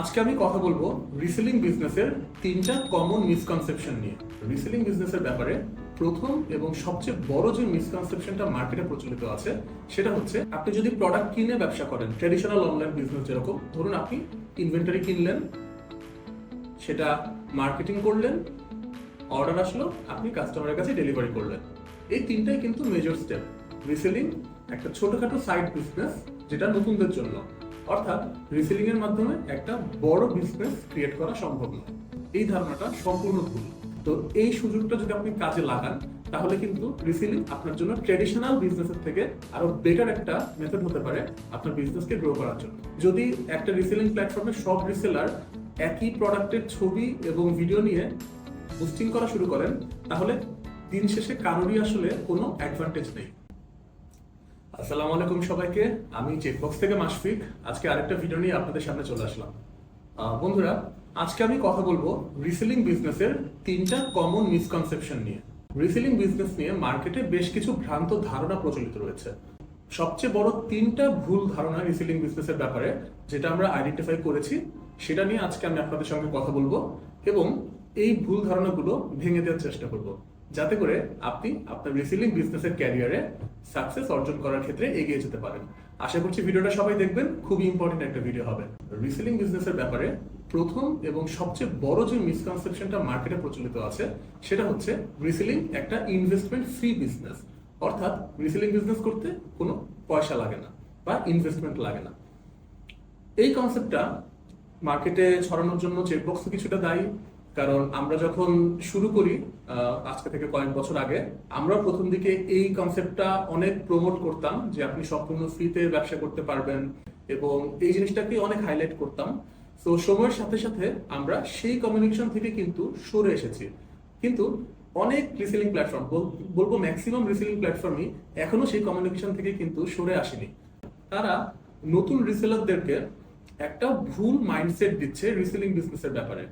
আজকে আমি কথা বলব রিসেলিং বিজনেসের তিনটা কমন মিসকনসেপশন নিয়ে। রিসেলিং বিজনেসের ব্যাপারে প্রথম এবং সবচেয়ে বড় যে মিসকনসেপশনটা মার্কেটে প্রচলিত আছে, সেটা হচ্ছে আপনি যদি প্রোডাক্ট কিনে ব্যবসা করেন ট্রেডিশনাল অনলাইন বিজনেস যেরকম, ধরুন আপনি ইনভেন্টারি কিনলেন, সেটা মার্কেটিং করলেন অর্ডার আসলো, আপনি কাস্টমারের কাছে ডেলিভারি করলেন। এই তিনটাই কিন্তু মেজর স্টেপ রিসেলিং একটা ছোটখাটো সাইড বিজনেস যেটা নতুনদের জন্য। অর্থাৎ রিসেলিং এর মাধ্যমে একটা বড় বিজনেস ক্রিয়েট করা সম্ভব নয়। এই ধারণাটা সম্পূর্ণ ভুল। তো এই সুযোগটা যদি আপনি কাজে লাগান, তাহলে কিন্তু রিসেলিং আপনার জন্য ট্রেডিশনাল বিজনেসের থেকে আরও বেটার একটা মেথড হতে পারে আপনার বিজনেসকে গ্রো করার জন্য। যদি একটা রিসেলিং প্ল্যাটফর্মে সব রিসেলার একই প্রোডাক্টের ছবি এবং ভিডিও নিয়ে বুস্টিং করা শুরু করেন, তাহলে দিন শেষে কারোরই আসলে কোনো অ্যাডভান্টেজ নেই। আসসালামু আলাইকুম সবাইকে। আমি চেকবক্স থেকে আজকে আরেকটা ভিডিও নিয়ে আপনাদের সামনে চলে আসলাম। বন্ধুরা, আজকে আমি কথা বলব রিসেলিং বিজনেসের তিনটা কমন মিসকনসেপশন নিয়ে। রিসেলিং বিজনেস নিয়ে মার্কেটে বেশ কিছু ভ্রান্ত ধারণা প্রচলিত রয়েছে। সবচেয়ে বড় তিনটা ভুল ধারণা রিসেলিং বিজনেসের ব্যাপারে যেটা আমরা আইডেন্টিফাই করেছি, সেটা নিয়ে আজকে আমি আপনাদের সঙ্গে কথা বলব এবং এই ভুল ধারণাগুলো ভেঙে দেওয়ার চেষ্টা করব। যাতে করে আপনি আপনার রিসেলিং বিজনেসের ক্যারিয়ারে সাকসেস অর্জন করার ক্ষেত্রে এগিয়ে যেতে পারেন। আশা করছি ভিডিওটা সবাই দেখবেন, খুবই ইম্পর্টেন্ট একটা ভিডিও হবে। রিসেলিং বিজনেসের ব্যাপারে প্রথম এবং সবচেয়ে বড় যে মিসকনসেপশনটা মার্কেটে প্রচলিত আছে, সেটা হচ্ছে রিসেলিং একটা ইনভেস্টমেন্ট ফ্রি বিজনেস অর্থাৎ রিসেলিং বিজনেস করতে কোনো পয়সা লাগে না বা ইনভেস্টমেন্ট লাগে না। এই কনসেপ্টটা মার্কেটে ছড়ানোর জন্য চেকবক্স কিছুটা দায়ী। কারণ আমরা যখন শুরু করি আজকে থেকে কয়েক বছর আগে, আমরা প্রথম দিকে এই কনসেপ্টটা অনেক প্রমোট করতাম যে আপনি সম্পূর্ণ ফ্রিতে ব্যবসা করতে পারবেন এবং এই জিনিসটাকে অনেক হাইলাইট করতাম। তো সময়ের সাথে সাথে আমরা সেই কমিউনিকেশন থেকে কিন্তু সরে এসেছি। কিন্তু অনেক রিসেলিং প্ল্যাটফর্ম বলব ম্যাক্সিমাম রিসেলিং প্ল্যাটফর্মই এখনও সেই কমিউনিকেশন থেকে কিন্তু সরে আসেনি। তারা নতুন রিসেলারদেরকে একটা ভুল মাইন্ডসেট দিচ্ছে রিসেলিং বিজনেসের ব্যাপারে।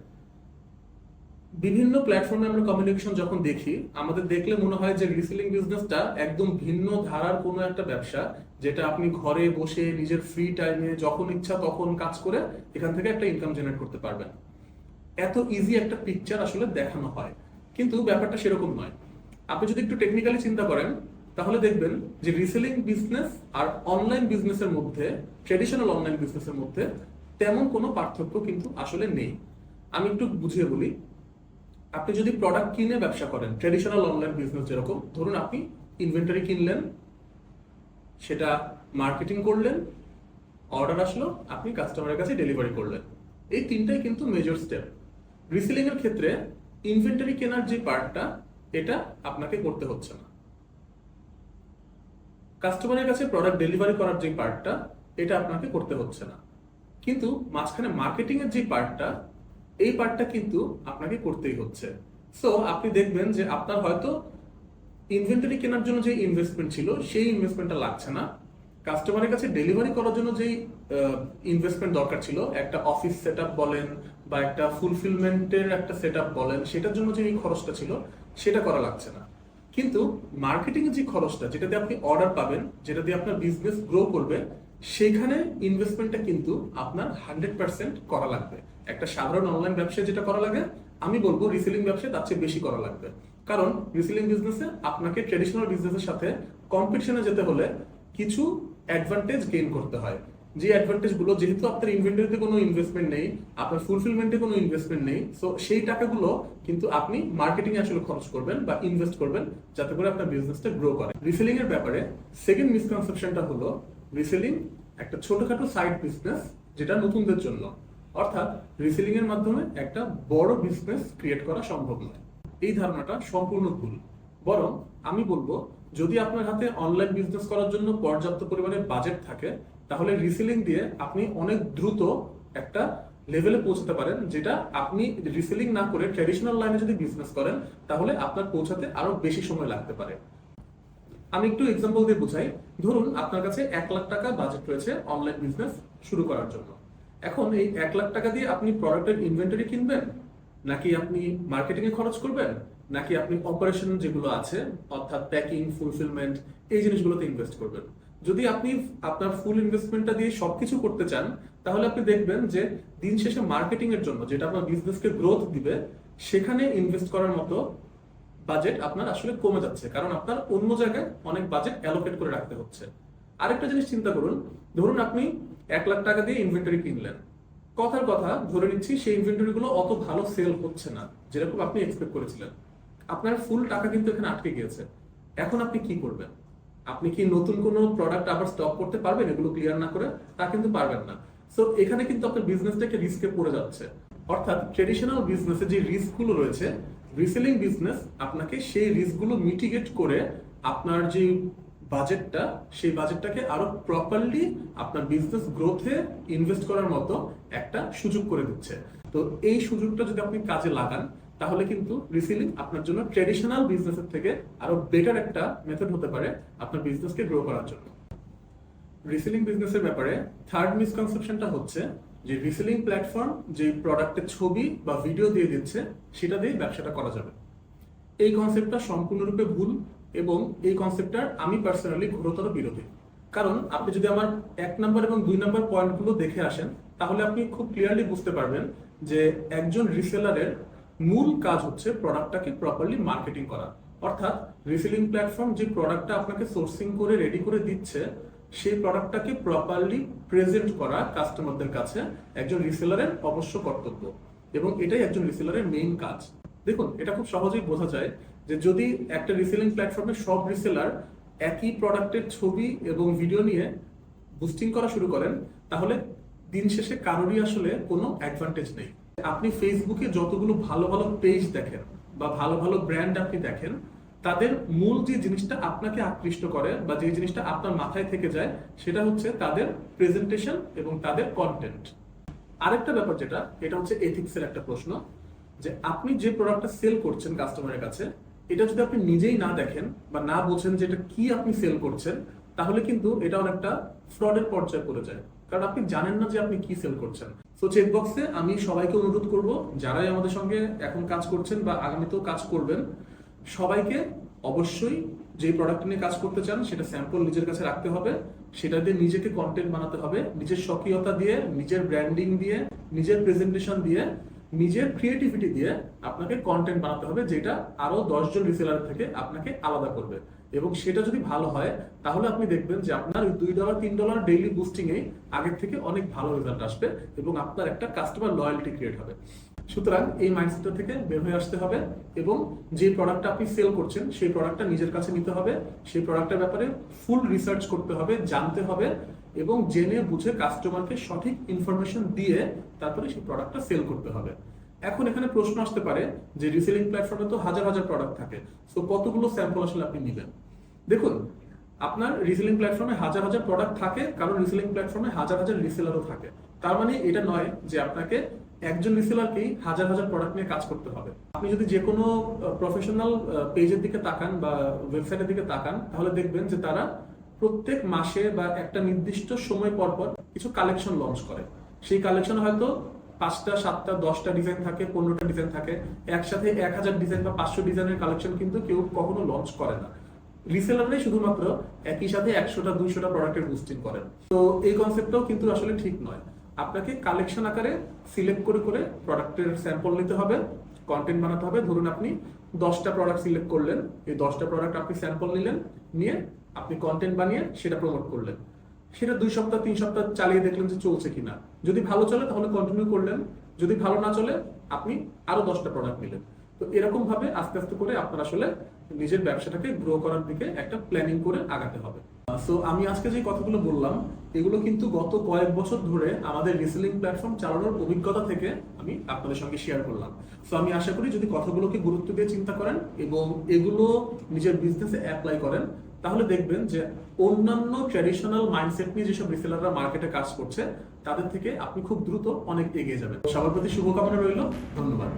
বিভিন্ন প্ল্যাটফর্মে আমরা কমিউনিকেশন যখন দেখি, আমাদের দেখলে মনে হয় যে রিসেলিং বিজনেসটা একদম ভিন্ন ধারার কোনো একটা ব্যবসা, যেটা আপনি ঘরে বসে নিজের ফ্রি টাইমে যখন ইচ্ছা তখন কাজ করে এখান থেকে একটা ইনকাম জেনারেট করতে পারবেন। এত ইজি একটা পিকচার আসলে দেখানো হয়। কিন্তু ব্যাপারটা সেরকম নয়। আপনি যদি একটু টেকনিক্যালি চিন্তা করেন, তাহলে দেখবেন যে রিসেলিং বিজনেস আর অনলাইন বিজনেসের মধ্যে ট্রেডিশনাল অনলাইন বিজনেসের মধ্যে তেমন কোনো পার্থক্য কিন্তু আসলে নেই। আমি একটু বুঝিয়ে বলি আপনি যদি প্রোডাক্ট কিনে ব্যবসা করেন ট্রেডিশনাল অনলাইন বিজনেস যেরকম, ধরুন আপনি ইনভেন্টারি কিনলেন, সেটা মার্কেটিং করলেন অর্ডার আসলো, আপনি কাস্টমারের কাছে ডেলিভারি করলেন। এই তিনটাই কিন্তু মেজর স্টেপ রিসেলিং এর ক্ষেত্রে ইনভেন্টারি কেনার যে পার্টটা এটা আপনাকে করতে হচ্ছে না। কাস্টমারের কাছে প্রোডাক্ট ডেলিভারি করার যে পার্টটা এটা আপনাকে করতে হচ্ছে না। কিন্তু মাঝখানে মার্কেটিং এর যে পার্টটা এই পার্টটা কিন্তু আপনাকে করতেই হচ্ছে। সো আপনি দেখবেন যে আপনার হয়তো ইনভেন্টরি কেনার জন্য যে ইনভেস্টমেন্ট ছিল, সেই ইনভেস্টমেন্টটা লাগছে না। কাস্টমারের কাছে ডেলিভারি করার জন্য যেই ইনভেস্টমেন্ট দরকার ছিল, একটা অফিস সেট বলেন বা একটা ফুলফিলমেন্টের একটা সেট বলেন, সেটার জন্য যে এই খরচটা ছিল, সেটা করা লাগছে না। কিন্তু মার্কেটিং এর যে খরচটা যেটা দিয়ে আপনি অর্ডার পাবেন যেটা দিয়ে আপনার বিজনেস গ্রো করবে সেখানে ইনভেস্টমেন্টটা কিন্তু আপনার হান্ড্রেড পার্সেন্ট করা লাগবে। একটা সাধারণ অনলাইন ব্যবসায় যেটা করা লাগে, আমি বলব রিসেলিং ব্যবসায় তার চেয়ে বেশি করা লাগবে। কারণ রিসেলিং বিজনেসে আপনাকে ট্রেডিশনাল বিজনেসের সাথে কম্পিটিশনে যেতে হলে কিছু অ্যাডভান্টেজ গেইন করতে হয়। যে অ্যাডভান্টেজগুলো, যেহেতু আপনার ইনভেন্টরিতে কোনো ইনভেস্টমেন্ট নেই, আপনার ফুলফিলমেন্টে কোনো ইনভেস্টমেন্ট নেই সো সেই টাকাগুলো কিন্তু আপনি মার্কেটিং আসলে খরচ করবেন বা ইনভেস্ট করবেন, যাতে করে আপনার বিজনেসটা গ্রো করে। রিসেলিং এর ব্যাপারে সেকেন্ড মিসকনসেপশনটা হলো রিসেলিং একটা ছোটখাটো সাইড বিজনেস যেটা নতুনদের জন্য। অর্থাৎ রিসেলিং এর মাধ্যমে একটা বড় বিজনেস ক্রিয়েট করা সম্ভব নয়। এই ধারণাটা সম্পূর্ণ ভুল। বরং আমি বলব, যদি আপনার হাতে অনলাইন বিজনেস করার জন্য পর্যাপ্ত পরিমাণে বাজেট থাকে, তাহলে রিসেলিং দিয়ে আপনি অনেক দ্রুত একটা লেভেলে পৌঁছাতে পারেন, যেটা আপনি রিসেলিং না করে ট্রেডিশনাল লাইনে যদি বিজনেস করেন, তাহলে আপনার পৌঁছাতে আরও বেশি সময় লাগতে পারে। আমি একটু এক্সাম্পল দিয়ে বুঝাই। ধরুন, আপনার কাছে এক লাখ টাকা বাজেট রয়েছে অনলাইন বিজনেস শুরু করার জন্য। এখন এই এক লাখ টাকা দিয়ে আপনি প্রোডাক্টের ইনভেন্টরি কিনবেন? নাকি আপনি মার্কেটিং এ খরচ করবেন? নাকি আপনি অপারেশন যেগুলো আছে, অর্থাৎ প্যাকিং ফুলফিলমেন্ট এই জিনিসগুলোতে ইনভেস্ট করবেন? যদি আপনি আপনার ফুল ইনভেস্টমেন্টটা দিয়ে সবকিছু করতে চান, তাহলে আপনি দেখবেন যে দিন শেষে মার্কেটিং এর জন্য যেটা আপনার বিজনেসকে গ্রোথ দিবে, সেখানে ইনভেস্ট করার মতো বাজেট আপনার আসলে কমে যাচ্ছে, কারণ আপনার অন্য জায়গায় অনেক বাজেট অ্যালোকেট করে রাখতে হচ্ছে। আরেকটা জিনিস চিন্তা করুন, ধরুন আপনি এক লাখ টাকা দিয়ে ইনভেন্টরি কিনলেন। কথার কথা, ধরে নিচ্ছি সেই ইনভেন্টরি গুলো অত ভালো সেল হচ্ছে না, যেরকম আপনি এক্সপেক্ট করেছিলেন। আপনার ফুল টাকা কিন্তু এখানে আটকে গিয়েছে। এখন আপনি কি করবেন? আপনি কি নতুন কোনো প্রোডাক্ট আবার স্টক করতে পারবেন? এগুলো ক্লিয়ার না করে তা কিন্তু পারবেন না। সো এখানে কিন্তু আপনার বিজনেসটা একটা রিস্কে পড়ে যাচ্ছে। অর্থাৎ ট্রেডিশনাল বিজনেসে যে রিস্কগুলো রয়েছে রিসেলিং বিজনেস আপনাকে সেই রিস্কগুলো মিটিগেট করে আপনার যে বাজেটটা সেই বাজেটটাকে আরও প্রপারলি আপনার বিজনেস গ্রোথে ইনভেস্ট করার মতো একটা সুযোগ করে দিচ্ছে। তো এই সুযোগটা যদি আপনি কাজে লাগান, তাহলে কিন্তু রিসেলিং আপনার জন্য ট্রেডিশনাল বিজনেসের থেকে আরও বেটার একটা মেথড হতে পারে আপনার বিজনেসকে গ্রো করার জন্য। রিসেলিং বিজনেসের ব্যাপারে থার্ড মিসকনসেপশনটা হচ্ছে যে রিসেলিং প্ল্যাটফর্ম যে প্রোডাক্টের ছবি বা ভিডিও দিয়ে দিচ্ছে, সেটা দিয়ে ব্যবসাটা করা যাবে। এই কনসেপ্টটা সম্পূর্ণরূপে ভুল এবং এই কনসেপ্টটার আমি পার্সোনালি ঘোরতর বিরোধী। কারণ আপনি যদি আমার এক নাম্বার এবং দুই নাম্বার পয়েন্টগুলো দেখে আসেন, তাহলে আপনি খুব ক্লিয়ারলি বুঝতে পারবেন যে একজন রিসেলারের মূল কাজ হচ্ছে প্রোডাক্টটাকে প্রপারলি মার্কেটিং করা। অর্থাৎ রিসেলিং প্ল্যাটফর্ম যে প্রোডাক্টটা আপনাকে সোর্সিং করে রেডি করে দিচ্ছে সেই প্রোডাক্টটাকে প্রপারলি প্রেজেন্ট করা কাস্টমারদের কাছে একজন রিসেলারের অবশ্য কর্তব্য এবং এটাই একজন রিসেলারের মেইন কাজ। দেখুন, এটা খুব সহজেই বোঝা যায় যে যদি একটা রিসেলিং প্ল্যাটফর্মে সব রিসেলার একই প্রোডাক্টের ছবি এবং ভিডিও নিয়ে বুস্টিং করা শুরু করেন, তাহলে দিন শেষে কারোরই আসলে কোনো অ্যাডভান্টেজ নেই। আপনি ফেসবুকে যতগুলো ভালো ভালো পেজ দেখেন বা ভালো ভালো ব্র্যান্ড আপনি দেখেন তাদের মূল যে জিনিসটা আপনাকে আকৃষ্ট করে বা যে জিনিসটা আপনার মাথায় থেকে যায়, সেটা হচ্ছে তাদের প্রেজেন্টেশন এবং তাদের কন্টেন্ট আরেকটা ব্যাপার যেটা, এটা হচ্ছে এথিক্সের একটা প্রশ্ন, যে আপনি যে প্রোডাক্টটা সেল করছেন কাস্টমারের কাছে, এটা যদি আপনি নিজেই না দেখেন বা না বোঝেন যে এটা কি আপনি সেল করছেন, তাহলে কিন্তু এটা অনেকটা ফ্রডের পর্যায়ে পড়ে যায়। কারণ আপনি জানেন না যে আপনি কি সেল করছেন। তো চেকবক্সে আমি সবাইকে অনুরোধ করব, যারাই আমাদের সঙ্গে এখন কাজ করছেন বা আগামীতেও কাজ করবেন সবাইকে অবশ্যই যে প্রোডাক্ট নিয়ে কাজ করতে চান, সেটা স্যাম্পল নিজের কাছে রাখতে হবে। সেটা দিয়ে নিজেকে কন্টেন্ট বানাতে হবে, নিজের স্বকীয়তা দিয়ে, নিজের ব্র্যান্ডিং দিয়ে, নিজের প্রেজেন্টেশন দিয়ে, নিজের ক্রিয়েটিভিটি দিয়ে আপনাকে কন্টেন্ট বানাতে হবে, যেটা আরও দশজন রিসেলার থেকে আপনাকে আলাদা করবে। এবং সেটা যদি ভালো হয়, তাহলে আপনি দেখবেন যে আপনার দুই ডলার তিন ডলার ডেইলি বুস্টিং এ আগের থেকে অনেক ভালো রেজাল্ট আসবে এবং আপনার একটা কাস্টমার লয়্যালটি ক্রিয়েট হবে। সুতরাং এই মাইন্ডসেট থেকে বের হয়ে আসতে হবে এবং যে প্রোডাক্টটা আপনি সেল করছেন, সেই প্রোডাক্টটা নিজের কাছে নিতে হবে। সেই প্রোডাক্টের ব্যাপারে ফুল রিসার্চ করতে হবে, জানতে হবে এবং জেনে বুঝে কাস্টমারকে সঠিক ইনফরমেশন দিয়ে তারপরে সেই প্রোডাক্টটা সেল করতে হবে। এখন এখানে প্রশ্ন আসতে পারে যে রিসেলিং প্ল্যাটফর্মে তো হাজার হাজার প্রোডাক্ট থাকে। সো কতগুলো স্যাম্পল আসলে আপনি নেবেন? দেখুন, আপনার রিসেলিং প্ল্যাটফর্মে হাজার হাজার প্রোডাক্ট থাকে, কারণ রিসেলিং প্ল্যাটফর্মে হাজার হাজার রিসেলারও থাকে। তার মানে এটা নয় যে আপনাকে একজন রিসেলারকেই হাজার হাজার প্রোডাক্ট নিয়ে কাজ করতে হবে। আপনি যদি যে কোনো প্রফেশনাল পেজের দিকে তাকান বা ওয়েবসাইটের দিকে তাকান, তাহলে দেখবেন যে তারা প্রত্যেক মাসে বা একটা নির্দিষ্ট সময় পর পর কিছু কালেকশন লঞ্চ করে। সেই কালেকশন হয়তো পাঁচটা, সাতটা, দশটা ডিজাইন থাকে, পনেরোটা ডিজাইন থাকে। একসাথে এক হাজার ডিজাইন বা পাঁচশো ডিজাইনের কালেকশন কিন্তু কেউ কখনো লঞ্চ করে না। রিসেলাররাই শুধুমাত্র একই সাথে একশোটা, দুইশোটা প্রোডাক্টের বুস্টিং করেন। তো এই কনসেপ্টটাও কিন্তু আসলে ঠিক নয়। আপনাকে কালেকশন আকারে সিলেক্ট করে করে প্রোডাক্টের স্যাম্পল নিতে হবে কন্টেন্ট বানাতে হবে। ধরুন আপনি দশটা প্রোডাক্ট সিলেক্ট করলেন, এই দশটা প্রোডাক্ট আপনি স্যাম্পল নিলেন, নিয়ে আপনি কন্টেন্ট বানিয়ে সেটা প্রমোট করলেন। সেটা দুই সপ্তাহ, তিন সপ্তাহ চালিয়ে দেখলেন যে চলছে কিনা। যদি ভালো চলে, তাহলে কন্টিনিউ করলেন। যদি ভালো না চলে, আপনি আরও দশটা প্রোডাক্ট নিলেন। তো এরকম ভাবে আস্তে আস্তে করে আপনার আসলে নিজের ব্যবসাটাকে গ্রো করার দিকে একটা প্ল্যানিং করে আগাতে হবে। সো আমি আজকে যে কথাগুলো বললাম, এগুলো কিন্তু গত কয়েক বছর ধরে আমাদের রিসেলিং প্ল্যাটফর্ম চালানোর অভিজ্ঞতা থেকে আমি আপনাদের সঙ্গে শেয়ার করলাম। সো আমি আশা করি যদি কথাগুলোকে গুরুত্ব দিয়ে চিন্তা করেন এবং এগুলো নিজের বিজনেসে অ্যাপ্লাই করেন, তাহলে দেখবেন যে অন্যান্য ট্র্যাডিশনাল মাইন্ডসেট নিয়ে যেসব রিসেলাররা মার্কেটে কাজ করছে, তাদের থেকে আপনি খুব দ্রুত অনেক এগিয়ে যাবেন। সবার প্রতি শুভকামনা রইল। ধন্যবাদ।